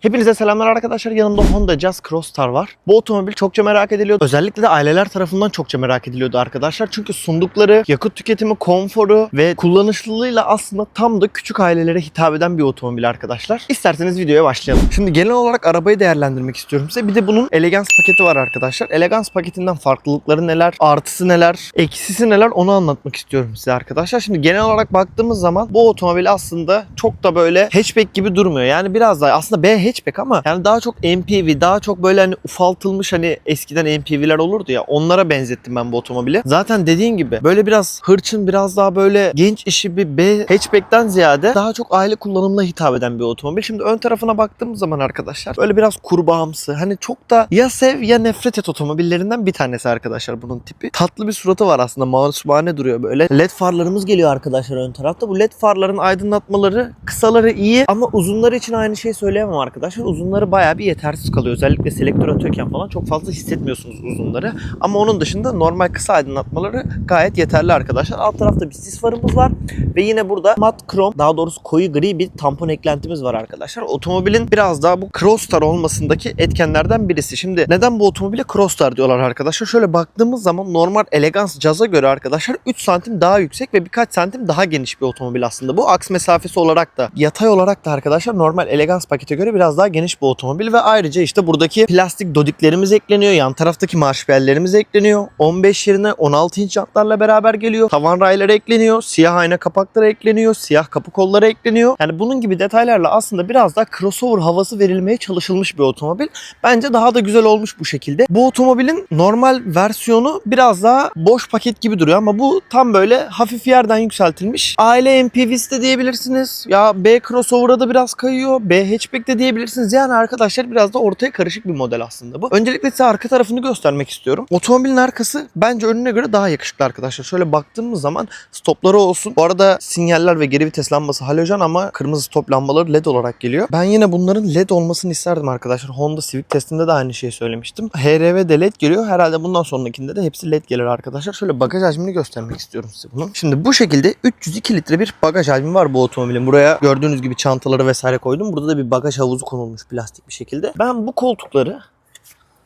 Hepinize selamlar arkadaşlar. Yanımda Honda Jazz Crossstar var. Bu otomobil çokça merak ediliyordu. Özellikle de aileler tarafından çokça merak ediliyordu arkadaşlar. Çünkü sundukları yakıt tüketimi, konforu ve kullanışlılığıyla aslında tam da küçük ailelere hitap eden bir otomobil arkadaşlar. İsterseniz videoya başlayalım. Şimdi genel olarak arabayı değerlendirmek istiyorum size. Bir de bunun Elegance paketi var arkadaşlar. Elegance paketinden farklılıkları neler, artısı neler, eksisi neler onu anlatmak istiyorum size arkadaşlar. Şimdi genel olarak baktığımız zaman bu otomobil aslında çok da böyle hatchback gibi durmuyor. Yani biraz daha aslında B hatchback ama yani daha çok MPV, daha çok böyle hani ufaltılmış hani eskiden MPV'ler olurdu ya onlara benzettim ben bu otomobili. Zaten dediğin gibi böyle biraz hırçın, biraz daha böyle genç işi bir B hatchback'ten ziyade daha çok aile kullanımına hitap eden bir otomobil. Şimdi ön tarafına baktığımız zaman arkadaşlar böyle biraz kurbağamsı. Hani çok da ya sev ya nefret et otomobillerinden bir tanesi arkadaşlar bunun tipi. Tatlı bir suratı var aslında. Masumane duruyor böyle. LED farlarımız geliyor arkadaşlar ön tarafta. Bu LED farların aydınlatmaları kısaları iyi ama uzunları için aynı şeyi söyleyemem arkadaşlar. Uzunları bayağı bir yetersiz kalıyor. Özellikle selektör atıyorken falan çok fazla hissetmiyorsunuz uzunları. Ama onun dışında normal kısa aydınlatmaları gayet yeterli arkadaşlar. Alt tarafta bir sis farımız var ve yine burada mat krom daha doğrusu koyu gri bir tampon eklentimiz var arkadaşlar. Otomobilin biraz daha bu Crossstar olmasındaki etkenlerden birisi. Şimdi neden bu otomobile Crossstar diyorlar arkadaşlar? Şöyle baktığımız zaman normal Elegance Jazz'a göre arkadaşlar 3 santim daha yüksek ve birkaç santim daha geniş bir otomobil aslında. Bu aks mesafesi olarak da yatay olarak da arkadaşlar normal Elegance pakete göre biraz daha geniş bir otomobil ve ayrıca işte buradaki plastik dodiklerimiz ekleniyor. Yan taraftaki marşpiyerlerimiz ekleniyor. 15 yerine 16 inç jantlarla beraber geliyor. Tavan rayları ekleniyor. Siyah ayna kapakları ekleniyor. Siyah kapı kolları ekleniyor. Yani bunun gibi detaylarla aslında biraz daha crossover havası verilmeye çalışılmış bir otomobil. Bence daha da güzel olmuş bu şekilde. Bu otomobilin normal versiyonu biraz daha boş paket gibi duruyor ama bu tam böyle hafif yerden yükseltilmiş. Aile MPV'si de diyebilirsiniz. Ya B crossover'a da biraz kayıyor. B hatchback de diyebilirsiniz. Yani arkadaşlar biraz da ortaya karışık bir model aslında bu. Öncelikle size arka tarafını göstermek istiyorum. Otomobilin arkası bence önüne göre daha yakışıklı arkadaşlar. Şöyle baktığımız zaman stopları olsun. Bu arada sinyaller ve geri vites lambası halojen ama kırmızı stop lambaları led olarak geliyor. Ben yine bunların led olmasını isterdim arkadaşlar. Honda Civic testinde de aynı şeyi söylemiştim. HRV de led geliyor. Herhalde bundan sonrakinde de hepsi led gelir arkadaşlar. Şöyle bagaj hacmini göstermek istiyorum size bunu. Şimdi bu şekilde 302 litre bir bagaj hacmi var bu otomobilin. Buraya gördüğünüz gibi çantaları vesaire koydum. Burada da bir bagaj havuzu konulmuş plastik bir şekilde. Ben bu koltukları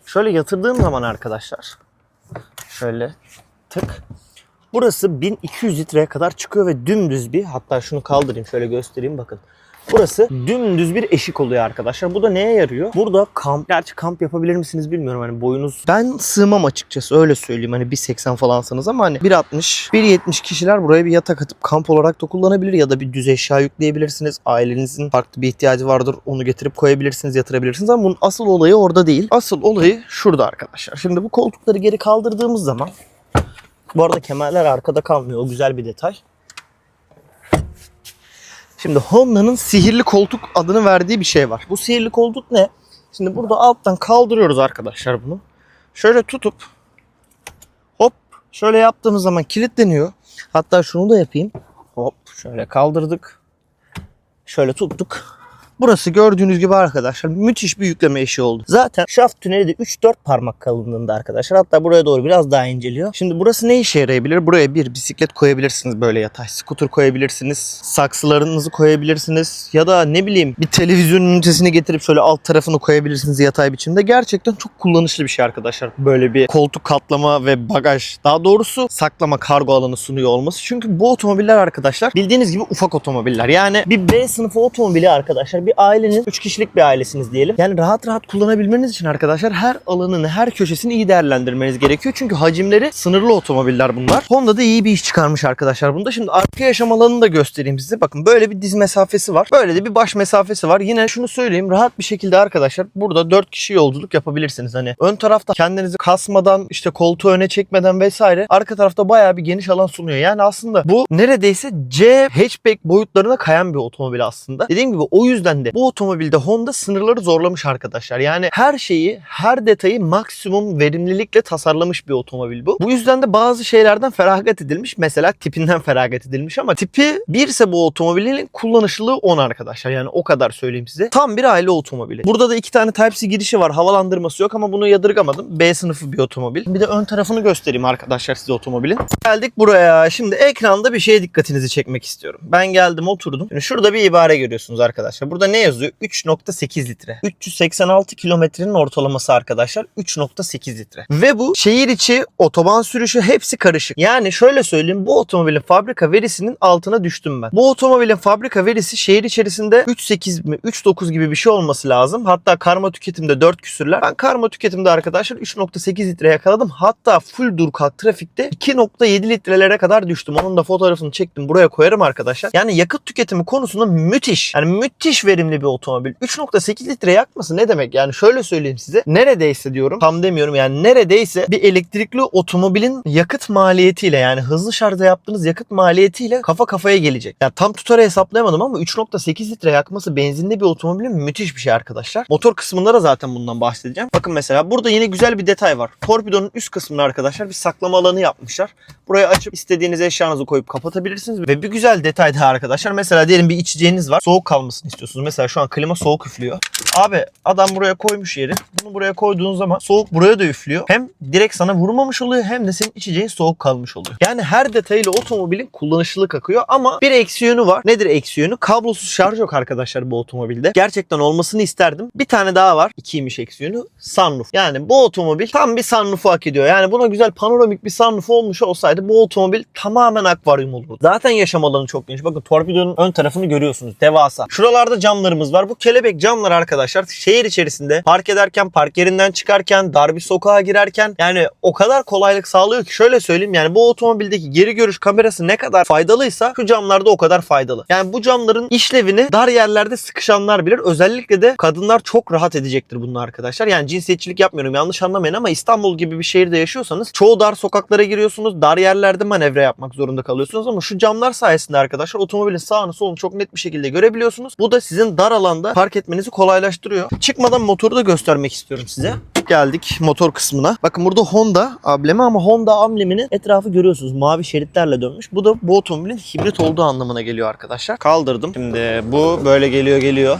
şöyle yatırdığım zaman arkadaşlar şöyle tık Burası 1200 litreye kadar çıkıyor ve dümdüz bir hatta şunu kaldırayım şöyle göstereyim bakın. Burası dümdüz bir eşik oluyor arkadaşlar. Bu da neye yarıyor? Burada kamp, gerçi kamp yapabilir misiniz bilmiyorum hani boyunuz. Ben sığmam açıkçası öyle söyleyeyim hani 1.80 falansanız ama hani 1.60, 1.70 kişiler buraya bir yatak atıp kamp olarak da kullanabilir ya da bir düz eşya yükleyebilirsiniz. Ailenizin farklı bir ihtiyacı vardır onu getirip koyabilirsiniz, yatırabilirsiniz ama bunun asıl olayı orada değil. Asıl olayı şurada arkadaşlar. Şimdi bu koltukları geri kaldırdığımız zaman bu arada kemerler arkada kalmıyor. O güzel bir detay. Şimdi Honda'nın sihirli koltuk adını verdiği bir şey var. Bu sihirli koltuk ne? Şimdi burada alttan kaldırıyoruz arkadaşlar bunu. Şöyle tutup hop şöyle yaptığımız zaman kilitleniyor. Hatta şunu da yapayım. Hop şöyle kaldırdık. Şöyle tuttuk. Burası gördüğünüz gibi arkadaşlar müthiş bir yükleme eşiği oldu. Zaten şaft tüneli de 3-4 parmak kalınlığında arkadaşlar. Hatta buraya doğru biraz daha inceliyor. Şimdi burası ne işe yarayabilir? Buraya bir bisiklet koyabilirsiniz böyle yatay. Scooter koyabilirsiniz. Saksılarınızı koyabilirsiniz. Ya da ne bileyim bir televizyon ünitesini getirip şöyle alt tarafını koyabilirsiniz yatay biçimde. Gerçekten çok kullanışlı bir şey arkadaşlar. Böyle bir koltuk katlama ve bagaj. Daha doğrusu saklama kargo alanı sunuyor olması. Çünkü bu otomobiller arkadaşlar bildiğiniz gibi ufak otomobiller. Yani bir B sınıfı otomobili arkadaşlar bir ailenin 3 kişilik bir ailesiniz diyelim. Yani rahat rahat kullanabilmeniz için arkadaşlar her alanını, her köşesini iyi değerlendirmeniz gerekiyor. Çünkü hacimleri sınırlı otomobiller bunlar. Honda da iyi bir iş çıkarmış arkadaşlar bunda. Şimdi arka yaşam alanını da göstereyim size. Bakın böyle bir diz mesafesi var. Böyle de bir baş mesafesi var. Yine şunu söyleyeyim rahat bir şekilde arkadaşlar burada 4 kişi yolculuk yapabilirsiniz. Hani ön tarafta kendinizi kasmadan işte koltuğu öne çekmeden vesaire arka tarafta bayağı bir geniş alan sunuyor. Yani aslında bu neredeyse C hatchback boyutlarına kayan bir otomobil aslında. Dediğim gibi o yüzden de bu otomobilde Honda sınırları zorlamış arkadaşlar. Yani her şeyi, her detayı maksimum verimlilikle tasarlamış bir otomobil bu. Bu yüzden de bazı şeylerden feragat edilmiş. Mesela tipinden feragat edilmiş ama tipi 1 ise bu otomobilin kullanışlılığı 10 arkadaşlar. Yani o kadar söyleyeyim size. Tam bir aile otomobili. Burada da iki tane Type-C girişi var. Havalandırması yok ama bunu yadırgamadım. B sınıfı bir otomobil. Bir de ön tarafını göstereyim arkadaşlar size otomobilin. Geldik buraya. Şimdi ekranda bir şeye dikkatinizi çekmek istiyorum. Ben geldim oturdum. Şimdi şurada bir ibare görüyorsunuz arkadaşlar. Burada burada ne yazıyor? 3.8 litre. 386 kilometrenin ortalaması arkadaşlar 3.8 litre. Ve bu şehir içi otoban sürüşü hepsi karışık. Yani şöyle söyleyeyim bu otomobilin fabrika verisinin altına düştüm ben. Bu otomobilin fabrika verisi şehir içerisinde 3.8 mi 3.9 gibi bir şey olması lazım. Hatta karma tüketimde 4 küsürler. Ben karma tüketimde arkadaşlar 3.8 litre yakaladım. Hatta full dur kalk trafikte 2.7 litrelere kadar düştüm. Onun da fotoğrafını çektim. Buraya koyarım arkadaşlar. Yani yakıt tüketimi konusunda müthiş. Yani müthiş verimli bir otomobil. 3.8 litre yakması ne demek? Yani şöyle söyleyeyim size. Neredeyse diyorum. Tam demiyorum yani neredeyse bir elektrikli otomobilin yakıt maliyetiyle yani hızlı şarjda yaptığınız yakıt maliyetiyle kafa kafaya gelecek. Yani tam tutarı hesaplayamadım ama 3.8 litre yakması benzinli bir otomobilin müthiş bir şey arkadaşlar. Motor kısmında da zaten bundan bahsedeceğim. Bakın mesela burada yine güzel bir detay var. Torpidonun üst kısmına arkadaşlar bir saklama alanı yapmışlar. Burayı açıp istediğiniz eşyanızı koyup kapatabilirsiniz. Ve bir güzel detay daha arkadaşlar. Mesela diyelim bir içeceğiniz var. Soğuk kalmasını istiyorsunuz. Mesela şu an klima soğuk üflüyor. Abi adam buraya koymuş yeri. Bunu buraya koyduğun zaman soğuk buraya da üflüyor. Hem direkt sana vurmamış oluyor hem de senin içeceğin soğuk kalmış oluyor. Yani her detayıyla otomobilin kullanışlılık akıyor ama bir eksi yönü var. Nedir eksi yönü? Kablosuz şarj yok arkadaşlar bu otomobilde. Gerçekten olmasını isterdim. Bir tane daha var. İkiymiş eksi yönü. Sunroof. Yani bu otomobil tam bir sunroof'u hak ediyor. Yani buna güzel panoramik bir sunroof olmuş olsaydı bu otomobil tamamen akvaryum olurdu. Zaten yaşam alanı çok geniş. Bakın torpidonun ön tarafını görüyorsunuz. Devasa. Şuralarda camlarımız var. Bu kelebek camlar arkadaşlar şehir içerisinde park ederken, park yerinden çıkarken, dar bir sokağa girerken yani o kadar kolaylık sağlıyor ki şöyle söyleyeyim yani bu otomobildeki geri görüş kamerası ne kadar faydalıysa şu camlarda o kadar faydalı. Yani bu camların işlevini dar yerlerde sıkışanlar bilir. Özellikle de kadınlar çok rahat edecektir bunun arkadaşlar. Yani cinsiyetçilik yapmıyorum yanlış anlamayın ama İstanbul gibi bir şehirde yaşıyorsanız çoğu dar sokaklara giriyorsunuz. Dar yerlerde manevra yapmak zorunda kalıyorsunuz ama şu camlar sayesinde arkadaşlar otomobilin sağını solunu çok net bir şekilde görebiliyorsunuz. Bu da sizin dar alanda park etmenizi kolaylaştırıyor. Çıkmadan motoru da göstermek istiyorum size. Geldik motor kısmına. Bakın burada Honda amblemi ama Honda ambleminin etrafı görüyorsunuz. Mavi şeritlerle dönmüş. Bu da bu otomobilin hibrit olduğu anlamına geliyor arkadaşlar. Kaldırdım. Şimdi bu böyle geliyor geliyor.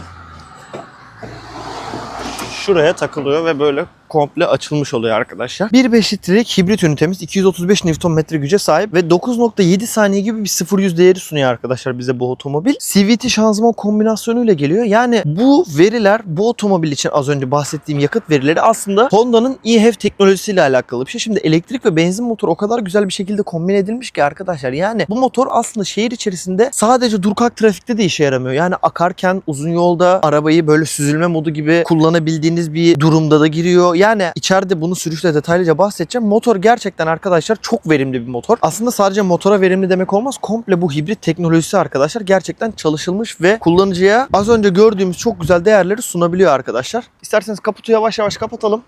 Şuraya takılıyor ve böyle komple açılmış oluyor arkadaşlar. 1.5 litrelik hibrit ünitemiz 235 Nm güce sahip ve 9.7 saniye gibi bir 0-100 değeri sunuyor arkadaşlar bize bu otomobil. CVT şanzıman kombinasyonuyla geliyor. Yani bu veriler bu otomobil için az önce bahsettiğim yakıt verileri aslında Honda'nın e-HEV teknolojisiyle alakalı bir şey. Şimdi elektrik ve benzin motor o kadar güzel bir şekilde kombine edilmiş ki arkadaşlar. Yani bu motor aslında şehir içerisinde sadece dur kalk trafikte de işe yaramıyor. Yani akarken uzun yolda arabayı böyle süzülme modu gibi kullanabildiğiniz bir durumda da giriyor. Yani içeride bunu sürüşle detaylıca bahsedeceğim. Motor gerçekten arkadaşlar çok verimli bir motor. Aslında sadece motora verimli demek olmaz. Komple bu hibrit teknolojisi arkadaşlar gerçekten çalışılmış ve kullanıcıya az önce gördüğümüz çok güzel değerleri sunabiliyor arkadaşlar. İsterseniz kaputu yavaş yavaş kapatalım.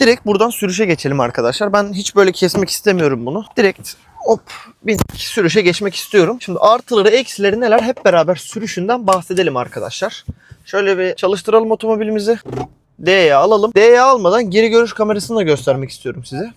Direkt buradan sürüşe geçelim arkadaşlar. Ben hiç böyle kesmek istemiyorum bunu. Direkt hop bindik sürüşe geçmek istiyorum. Şimdi artıları eksileri neler hep beraber sürüşünden bahsedelim arkadaşlar. Şöyle bir çalıştıralım otomobilimizi. D'ye alalım. D'ye almadan geri görüş kamerasını da göstermek istiyorum size.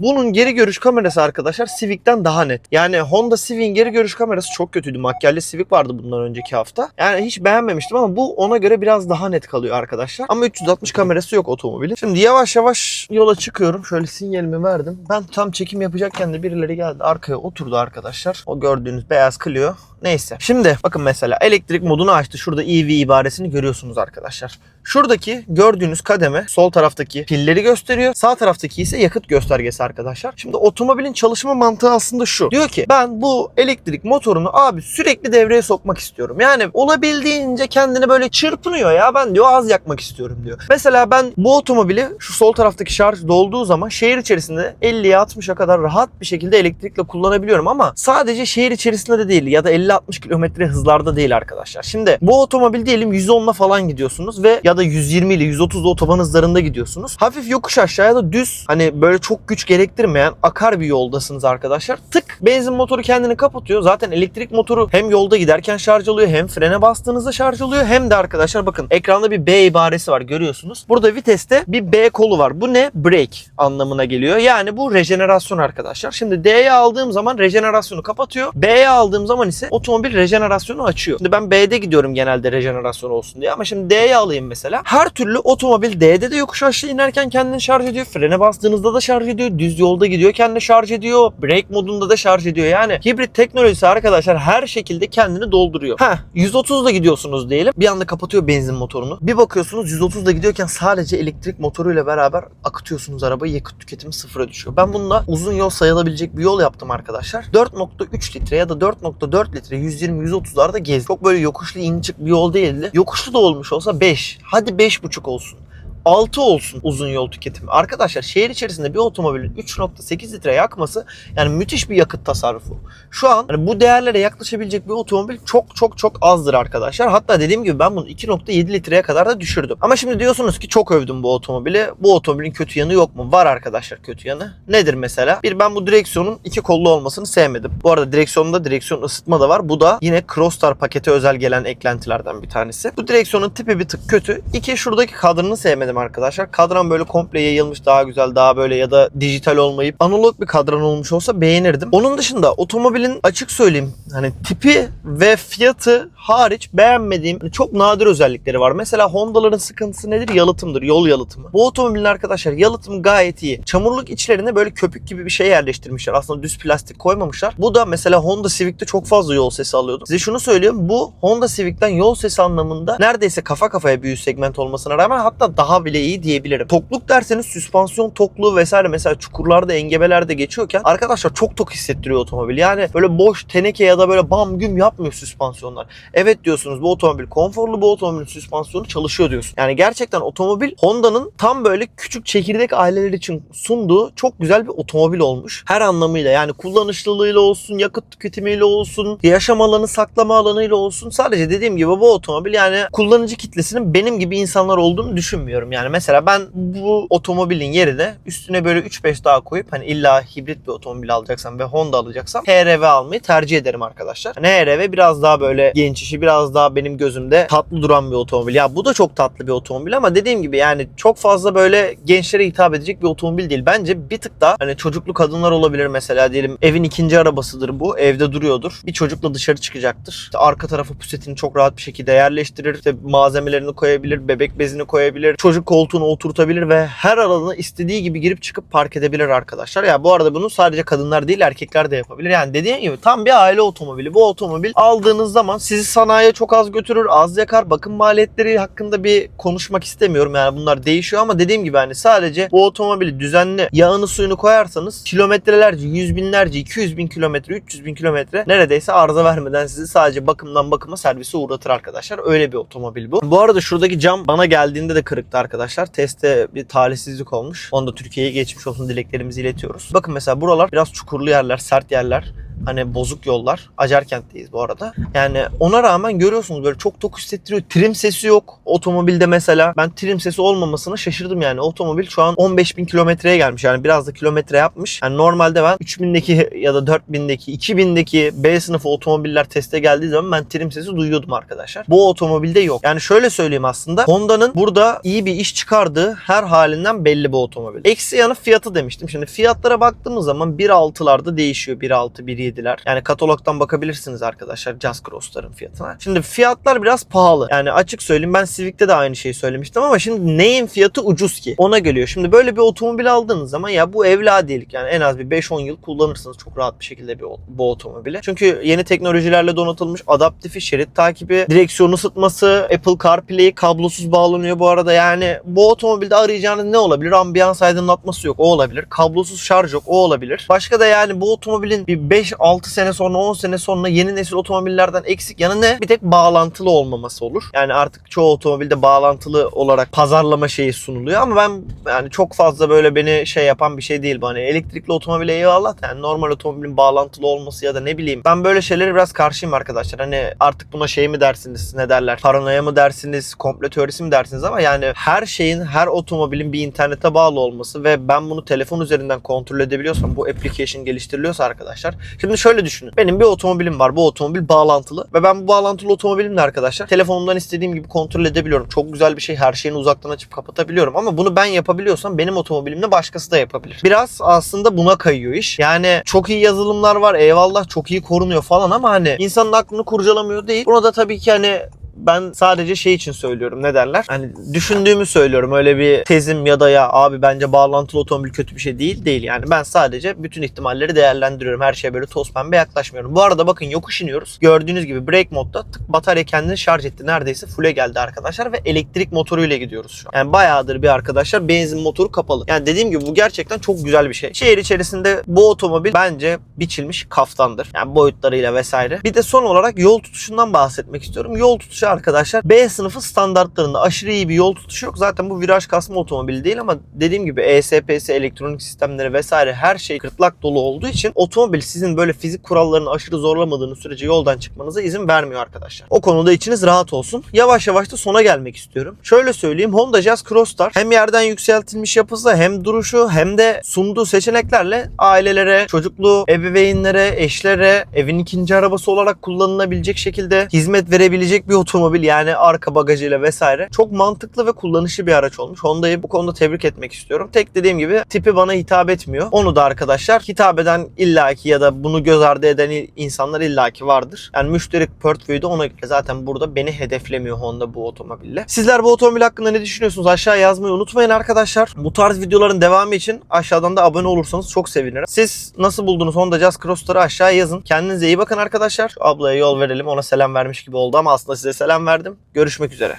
Bunun geri görüş kamerası arkadaşlar Civic'ten daha net. Yani Honda Civic'in geri görüş kamerası çok kötüydü. Makyajlı Civic vardı bundan önceki hafta. Yani hiç beğenmemiştim ama bu ona göre biraz daha net kalıyor arkadaşlar. Ama 360 kamerası yok otomobilin. Şimdi yavaş yavaş yola çıkıyorum. Şöyle sinyalimi verdim. Ben tam çekim yapacakken de birileri geldi. Arkaya oturdu arkadaşlar. O gördüğünüz beyaz Clio. Neyse. Şimdi bakın mesela elektrik modunu açtı. Şurada EV ibaresini görüyorsunuz arkadaşlar. Şuradaki gördüğünüz kademe sol taraftaki pilleri gösteriyor. Sağ taraftaki ise yakıt göstergesi arkadaşlar. Şimdi otomobilin çalışma mantığı aslında şu. Diyor ki ben bu elektrik motorunu abi sürekli devreye sokmak istiyorum. Yani olabildiğince kendini böyle çırpınıyor ya ben diyor az yakmak istiyorum diyor. Mesela ben bu otomobili şu sol taraftaki şarj dolduğu zaman şehir içerisinde 50'ye 60'a kadar rahat bir şekilde elektrikle kullanabiliyorum ama sadece şehir içerisinde de değil ya da 50-60 kilometre hızlarda değil arkadaşlar. Şimdi bu otomobil diyelim 110'la falan gidiyorsunuz ve ya da 120 ile 130 otoban hızlarında gidiyorsunuz. Hafif yokuş aşağıya da düz hani böyle çok güç gerektirmeyen akar bir yoldasınız arkadaşlar. Tık benzin motoru kendini kapatıyor. Zaten elektrik motoru hem yolda giderken şarj oluyor hem frene bastığınızda şarj oluyor hem de arkadaşlar bakın ekranda bir B ibaresi var görüyorsunuz. Burada viteste bir B kolu var. Bu ne? Brake anlamına geliyor. Yani bu rejenerasyon arkadaşlar. Şimdi D'ye aldığım zaman rejenerasyonu kapatıyor. B'ye aldığım zaman ise otomobil rejenerasyonu açıyor. Şimdi ben B'de gidiyorum genelde rejenerasyon olsun diye ama şimdi D'ye alayım mesela. Her türlü otomobil D'de de yokuş aşağı inerken kendini şarj ediyor. Frene bastığınızda da şarj ediyor. Düz yolda gidiyorken de şarj ediyor. Brake modunda da şarj ediyor. Yani hibrit teknolojisi arkadaşlar her şekilde kendini dolduruyor. Heh 130'da gidiyorsunuz diyelim. Bir anda kapatıyor benzin motorunu. Bir bakıyorsunuz 130'da gidiyorken sadece elektrik motoruyla beraber akıtıyorsunuz arabayı. Yakıt tüketimi sıfıra düşüyor. Ben bununla uzun yol sayılabilecek bir yol yaptım arkadaşlar. 4.3 litre ya da 4.4 litre 120-130'larda gezdim. Çok böyle yokuşlu in çık bir yol değildi. Yokuşlu da olmuş olsa 5. Hadi 5.5 olsun. 6 olsun uzun yol tüketimi. Arkadaşlar şehir içerisinde bir otomobilin 3.8 litre yakması yani müthiş bir yakıt tasarrufu. Şu an hani bu değerlere yaklaşabilecek bir otomobil çok çok çok azdır arkadaşlar. Hatta dediğim gibi ben bunu 2.7 litreye kadar da düşürdüm. Ama şimdi diyorsunuz ki çok övdüm bu otomobili. Bu otomobilin kötü yanı yok mu? Var arkadaşlar kötü yanı. Nedir mesela? Bir ben bu direksiyonun iki kollu olmasını sevmedim. Bu arada direksiyonda direksiyon ısıtma da var. Bu da yine Crossstar pakete özel gelen eklentilerden bir tanesi. Bu direksiyonun tipi bir tık kötü. İki şuradaki kadranı sevmedim arkadaşlar. Kadran böyle komple yayılmış daha güzel daha böyle ya da dijital olmayıp analog bir kadran olmuş olsa beğenirdim. Onun dışında otomobilin açık söyleyeyim hani tipi ve fiyatı hariç beğenmediğim hani çok nadir özellikleri var. Mesela Honda'ların sıkıntısı nedir? Yalıtımdır. Yol yalıtımı. Bu otomobilin arkadaşlar yalıtımı gayet iyi. Çamurluk içlerine böyle köpük gibi bir şey yerleştirmişler. Aslında düz plastik koymamışlar. Bu da mesela Honda Civic'te çok fazla yol sesi alıyordu. Size şunu söylüyorum. Bu Honda Civic'ten yol sesi anlamında neredeyse kafa kafaya üst segment olmasına rağmen hatta daha bile iyi diyebilirim. Tokluk derseniz süspansiyon tokluğu vesaire mesela çukurlarda engebelerde geçiyorken arkadaşlar çok tok hissettiriyor otomobil. Yani böyle boş teneke ya da böyle bam güm yapmıyor süspansiyonlar. Evet diyorsunuz bu otomobil konforlu bu otomobilin süspansiyonu çalışıyor diyorsun. Yani gerçekten otomobil Honda'nın tam böyle küçük çekirdek aileler için sunduğu çok güzel bir otomobil olmuş. Her anlamıyla yani kullanışlılığıyla olsun, yakıt tüketimiyle olsun, yaşam alanı saklama alanıyla olsun. Sadece dediğim gibi bu otomobil yani kullanıcı kitlesinin benim gibi insanlar olduğunu düşünmüyorum. Yani mesela ben bu otomobilin yerine üstüne böyle 3-5 daha koyup hani illa hibrit bir otomobil alacaksam ve Honda alacaksam HRV almayı tercih ederim arkadaşlar. Hani HRV biraz daha böyle genç işi biraz daha benim gözümde tatlı duran bir otomobil. Ya bu da çok tatlı bir otomobil ama dediğim gibi yani çok fazla böyle gençlere hitap edecek bir otomobil değil. Bence bir tık daha hani çocuklu kadınlar olabilir mesela diyelim evin ikinci arabasıdır bu. Evde duruyordur. Bir çocukla dışarı çıkacaktır. İşte arka tarafı pusetini çok rahat bir şekilde yerleştirir. İşte malzemelerini koyabilir, bebek bezini koyabilir. Çocuk koltuğunu oturtabilir ve her alanı istediği gibi girip çıkıp park edebilir arkadaşlar. Ya bu arada bunu sadece kadınlar değil erkekler de yapabilir. Yani dediğim gibi tam bir aile otomobili. Bu otomobil aldığınız zaman sizi sanayiye çok az götürür, az yakar. Bakım maliyetleri hakkında bir konuşmak istemiyorum. Yani bunlar değişiyor ama dediğim gibi hani sadece bu otomobili düzenli yağını suyunu koyarsanız kilometrelerce, yüz binlerce, 200 bin kilometre, 300 bin kilometre neredeyse arıza vermeden sizi sadece bakımdan bakıma servise uğratır arkadaşlar. Öyle bir otomobil bu. Bu arada şuradaki cam bana geldiğinde de kırıktı arkadaşlar. Testte bir talihsizlik olmuş. Onu da Türkiye'ye geçmiş olsun dileklerimizi iletiyoruz. Bakın mesela buralar biraz çukurlu yerler, sert yerler. Hani bozuk yollar. Acarkent'teyiz bu arada. Yani ona rağmen görüyorsunuz böyle çok tok hissettiriyor. Trim sesi yok. Otomobilde mesela ben trim sesi olmamasına şaşırdım yani. Otomobil şu an 15 bin kilometreye gelmiş. Yani biraz da kilometre yapmış. Yani normalde ben 3000'deki ya da 4000'deki 2000'deki B sınıfı otomobiller teste geldiği zaman ben trim sesi duyuyordum arkadaşlar. Bu otomobilde yok. Yani şöyle söyleyeyim aslında. Honda'nın burada iyi bir iş çıkardığı her halinden belli bu otomobil. Eksi yanı fiyatı demiştim. Şimdi fiyatlara baktığımız zaman 1.6'larda değişiyor. 1.6, 1.7'ler. Yani katalogdan bakabilirsiniz arkadaşlar Just Cross'ların fiyatına. Şimdi fiyatlar biraz pahalı. Yani açık söyleyeyim ben Civic'te de aynı şeyi söylemiştim ama şimdi neyin fiyatı ucuz ki? Ona geliyor. Şimdi böyle bir otomobil aldığınız zaman ya bu evladiyelik yani en az bir 5-10 yıl kullanırsınız çok rahat bir şekilde bir, bu otomobili. Çünkü yeni teknolojilerle donatılmış adaptifi, şerit takibi, direksiyon ısıtması, Apple CarPlay kablosuz bağlanıyor bu arada. Yani bu otomobilde arayacağınız ne olabilir? Ambiyans aydınlatması yok. O olabilir. Kablosuz şarj yok. O olabilir. Başka da yani bu otomobilin bir 5-6 sene sonra 10 sene sonra yeni nesil otomobillerden eksik yanı ne? Bir tek bağlantılı olmaması olur. Yani artık çoğu otomobilde bağlantılı olarak pazarlama şeyi sunuluyor ama ben yani çok fazla böyle beni şey yapan bir şey değil bu. Hani elektrikli otomobile eyvallah yani normal otomobilin bağlantılı olması ya da ne bileyim. Ben böyle şeyleri biraz karşıyım arkadaşlar. Hani artık buna şey mi dersiniz ne derler? Paranoya mı dersiniz? Komple teorisi mi dersiniz ama yani her şeyin her otomobilin bir internete bağlı olması ve ben bunu telefon üzerinden kontrol edebiliyorsam bu application geliştiriliyorsa arkadaşlar. Şimdi şöyle düşünün. Benim bir otomobilim var. Bu otomobil bağlantılı ve ben bu bağlantılı otomobilimle arkadaşlar telefonumdan istediğim gibi kontrol edebiliyorum. Çok güzel bir şey. Her şeyini uzaktan açıp kapatabiliyorum ama bunu ben yapabiliyorsam benim otomobilimle başkası da yapabilir. Biraz aslında buna kayıyor iş. Yani çok iyi yazılımlar var. Eyvallah çok iyi korunuyor falan ama hani insanın aklını kurcalamıyor değil. Buna da tabii ki hani ben sadece şey için söylüyorum ne derler? Hani düşündüğümü söylüyorum. Öyle bir tezim ya da ya abi bence bağlantılı otomobil kötü bir şey değil. Değil yani. Ben sadece bütün ihtimalleri değerlendiriyorum. Her şeye böyle toz pembe yaklaşmıyorum. Bu arada bakın yokuş iniyoruz. Gördüğünüz gibi brake modda tık batarya kendini şarj etti. Neredeyse full'e geldi arkadaşlar ve elektrik motoruyla gidiyoruz şu an. Yani bayağıdır bir arkadaşlar benzin motoru kapalı. Yani dediğim gibi bu gerçekten çok güzel bir şey. Şehir içerisinde bu otomobil bence biçilmiş kaftandır. Yani boyutlarıyla vesaire. Bir de son olarak yol tutuşundan bahsetmek istiyorum. Yol tutuşu arkadaşlar B sınıfı standartlarında aşırı iyi bir yol tutuşu yok. Zaten bu viraj kasma otomobili değil ama dediğim gibi E ESP'si, elektronik sistemleri vesaire her şey kırtlak dolu olduğu için otomobil sizin böyle fizik kurallarını aşırı zorlamadığınız sürece yoldan çıkmanıza izin vermiyor arkadaşlar. O konuda içiniz rahat olsun. Yavaş yavaş da sona gelmek istiyorum. Şöyle söyleyeyim Honda Jazz Crossstar hem yerden yükseltilmiş yapısı hem duruşu hem de sunduğu seçeneklerle ailelere, çocuklu ebeveynlere, eşlere evin ikinci arabası olarak kullanılabilecek şekilde hizmet verebilecek bir otomobil yani arka bagajıyla vesaire. Çok mantıklı ve kullanışlı bir araç olmuş. Honda'yı bu konuda tebrik etmek istiyorum. Tek dediğim gibi tipi bana hitap etmiyor. Onu da arkadaşlar hitap eden illaki ya da bunu göz ardı eden insanlar illaki vardır. Yani müşteri portföyü de ona göre zaten burada beni hedeflemiyor Honda bu otomobille. Sizler bu otomobil hakkında ne düşünüyorsunuz? Aşağı yazmayı unutmayın arkadaşlar. Bu tarz videoların devamı için aşağıdan da abone olursanız çok sevinirim. Siz nasıl buldunuz Honda Jazz Crossstar'ı aşağıya yazın. Kendinize iyi bakın arkadaşlar. Ablaya yol verelim. Ona selam vermiş gibi oldu ama aslında size selam verdim. Görüşmek üzere.